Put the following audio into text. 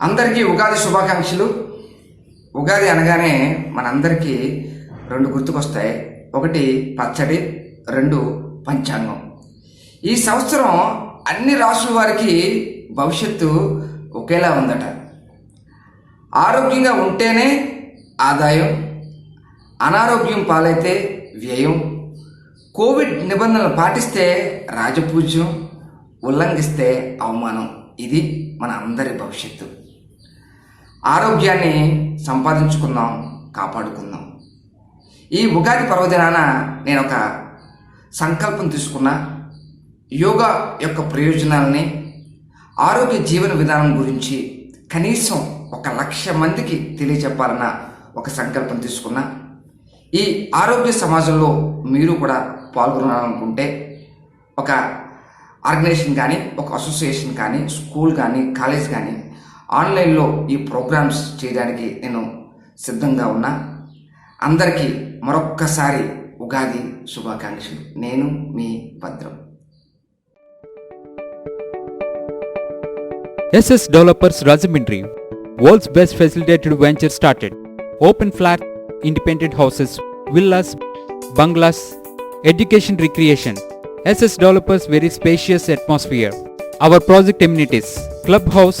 అందరికీ ఉగాది శుభాకాంక్షలు. ఉగాది అనగానే మనందరికీ రెండు గుర్తుకొస్తాయి. ఒకటి పచ్చడి రెండు పంచాంగం. ఈ సంవత్సరం అన్ని రాసుల వారికి భవిష్యత్తు ఒకేలా ఉందట. ఆరోగ్యంగా ఉంటేనే ఆదాయం అనారోగ్యం పాలైతే వ్యయం కోవిడ్ నిబంధనలు పాటిస్తే రాజపూజ్యం ఉల్లంఘిస్తే అవమానం. ఇది మన అందరి భవిష్యత్తు. ఆరోగ్యాన్ని సంపాదించుకుందాం కాపాడుకుందాం. ఈ ఉగాది పర్వదినాన నేను ఒక సంకల్పం తీసుకున్నా. యోగా యొక్క ప్రయోజనాలని ఆరోగ్య జీవన విధానం గురించి కనీసం ఒక లక్ష మందికి తెలియచెప్పాలన్న ఒక సంకల్పం తీసుకున్నా. ఈ ఆరోగ్య సమాజంలో మీరు కూడా పాల్గొనాలనుకుంటే ఒక ఆర్గనైజేషన్ కానీ ఒక అసోసియేషన్ కానీ స్కూల్ కానీ కాలేజ్ కానీ ఆన్లైన్లో ఈ ప్రోగ్రామ్స్ చేయడానికి నేను సిద్ధంగా ఉన్నా. అందరికీ మరొక్కసారి ఉగాది శుభాకాంక్షలు. నేను మీ Bhadram. S S developers Rajahmundry world's best facilitated venture started. Open flat independent houses villas bungalows education recreation. S S developers very spacious atmosphere. Our project amenities club house